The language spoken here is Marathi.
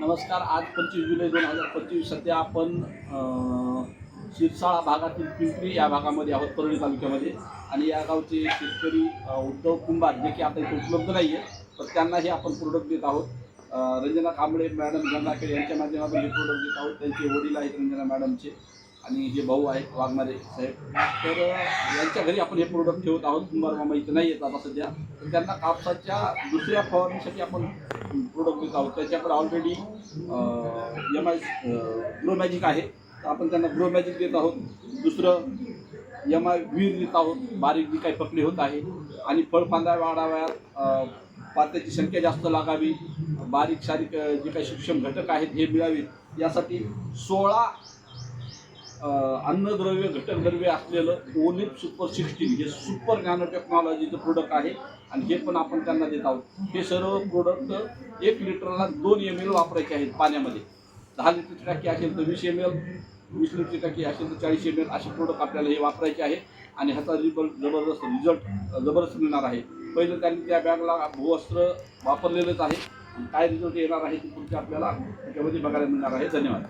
नमस्कार आज पंचवीस जुलै दोन हजार पंचवीस सध्या आपण शिरसाळा भागातील पिंपरी या भागामध्ये आहोत परळी तालुक्यामध्ये. आणि या गावचे शेतकरी उद्धव कुंभार जे की आता इथे उपलब्ध नाही आहे तर त्यांनाही आपण प्रोडक्ट देत आहोत. रंजना कांबळे मॅडम गंगाखेड यांच्या माध्यमातून हे प्रोडक्ट देत आहोत. त्यांचे वडील आहेत रंजना मॅडमचे. आणि जे भाऊ आहेत वाघमारे साहेब तर यांच्या घरी आपण हे प्रोडक्ट ठेवत आहोत. कुंभार मामा इथं नाही येत आता सध्या. तर त्यांना कापसाच्या दुसऱ्या फवारणीसाठी आपण प्रोडक्ट देत आहोत. त्याच्याकडे already M I grow magic आहे. तर आपण त्यांना ग्रो मॅजिक देत आहोत. दुसरं एम आय वीर देत आहोत. बारीक जी काही पकडी होत आहे. आणि फळफांदा वाढाव्यात. पात्याची संख्या जास्त लागावी. बारीक सारीक जे काही सूक्ष्म घटक आहेत हे मिळावीत. यासाठी सोळा अन्नद्रव्य घटकद्रव्य असलेलं ओलिप सुपर सिक्स्टीन हे म्हणजे सुपर नॅनो टेक्नॉलॉजीचं प्रोडक्ट आहे आणि हे पण आपण त्यांना देत आहोत. हे सर्व प्रोडक्ट एक लिटरला दोन एम एल वापरायचे आहेत पाण्यामध्ये. दहा लिटरची टाकी असेल तर वीस एम एल वीस लिटरची टाकी असेल तर चाळीस एम एल असे प्रोडक्ट आपल्याला हे वापरायचे आहे आणि ह्याचा रिझल्ट जबरदस्त रिझल्ट जबरदस्त मिळणार आहे. पहिलं त्यांनी त्या बॅगला भूवस्त्र वापरलेलंच आहे. काय रिझल्ट येणार आहे ते पुढचे आपल्याला त्याच्यामध्ये बघायला मिळणार आहे. धन्यवाद.